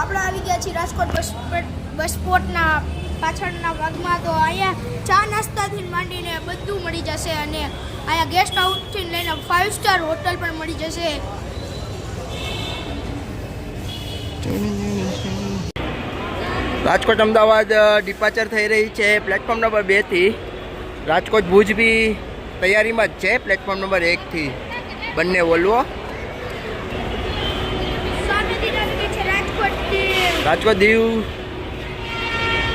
આપણે આવી ગયા છીએ રાજકોટ બસ સ્પોર્ટના પાછળના ભાગમાં. તો અહીંયા ચા નાસ્તાથી માંડીને બધું મળી જશે અને અહીંયા ગેસ્ટ હાઉસથી લઈને ફાઇવ સ્ટાર હોટલ પણ મળી જશે. રાજકોટ અમદાવાદ ડિપાચર થઈ રહી છે પ્લેટફોર્મ નંબર બેથી રાજકોટ ભુજ બી તૈયારીમાં જ છે પ્લેટફોર્મ નંબર એકથી બંને વોલ્વો રાજકોટ દીવ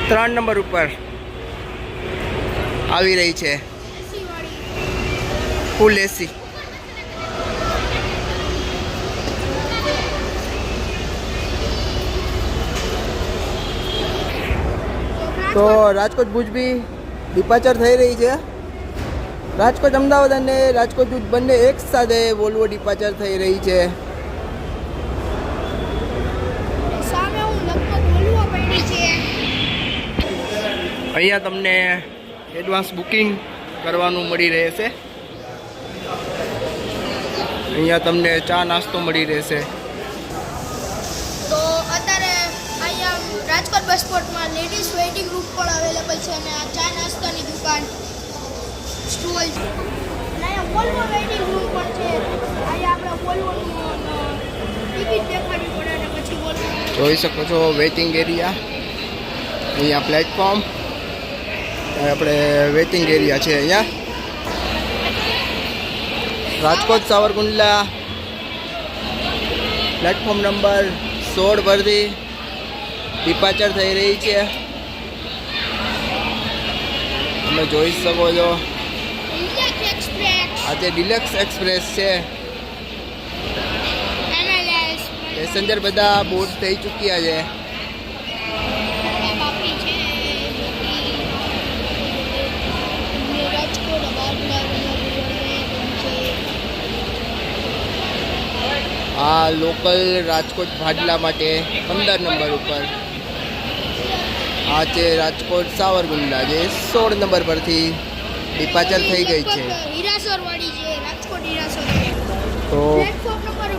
ત્રણ નંબર ઉપર આવી રહી છે. ફૂલ એસી. તો રાજકોટ ભુજ બી ડિપાચર થઈ રહી છે. રાજકોટ અમદાવાદ અને રાજકોટ ભુજ બંને એક સાથે વોલ્વો ડિપાચર થઈ રહી છે. અહીંયા તમને એડવાન્સ બુકિંગ કરવાનું મળી રહેશે. અહીંયા તમને ચા નાસ્તો મળી રહેશે. તો અત્યારે અહીંયા Rajkot bus ladies waiting room પણ અવેલેબલ છે અને આ ચા નાસ્તાની દુકાન સ્ટોલ અને અહીંયા વોલ્વો વેઇટિંગ રૂમ પણ છે. અહીંયા આપણે વોલ્વોનું ટિકિટ દેખાડવી પડે અને પછી વોલ્વો જોઈ શકો છો વેઇટિંગ એરિયા અહીંયા પ્લેટફોર્મ આપણે વેઇટિંગ એરિયા છે અહીંયા. રાજકોટ સાવરકુંડલા. પ્લેટફોર્મ નંબર સોળ પરથી ડિપાચર થઈ રહી છે. તમે જોઈ શકો છો. આજે ડિલક્સ એક્સપ્રેસ છે. પેસેન્જર બધા બોર્ડ થઈ ચૂક્યા છે બાપી છે રાજકોટ બારલા છે આ લોકલ રાજકોટ ભાડલા માટે પંદર નંબર ઉપર. આ છે રાજકોટ સાવરકુંડલા જે સોળ નંબર પરથી ડિપાચર થઈ ગઈ છે. તો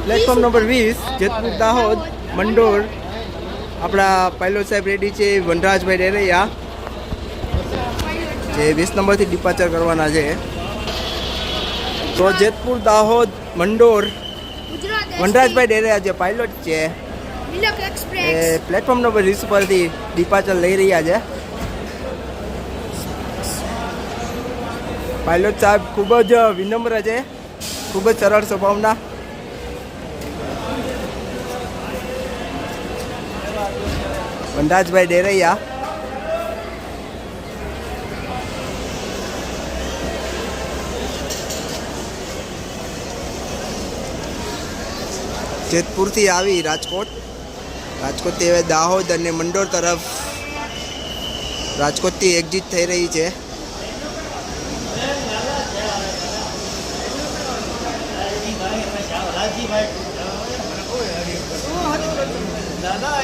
પ્લેટફોર્મ નંબર વીસ. જેતપુર દાહોદ મંડોર. આપણા પાયલોટ સાહેબ રેડી છે વનરાજભાઈ ડેરૈયા જે વીસ નંબરથી ડિપાચર કરવાના છે. તો જેતપુર દાહોદ મંડોર વનરાજભાઈ ડેરૈયા જે પાયલોટ છે. એ પ્લેટફોર્મ નંબર વીસ પરથી ડિપાર્ચર લઈ રહ્યા છે. પાયલોટ સાહેબ ખૂબ જ વિનમ્ર છે. ખૂબ જ સરળ સ્વભાવના. વનરાજભાઈ ડેરૈયા. જેતપુરથી આવી રાજકોટ. રાજકોટથી હવે દાહોદ અને મંડોર તરફ રાજકોટથી એક્ઝિટ થઈ રહી છે. દાદા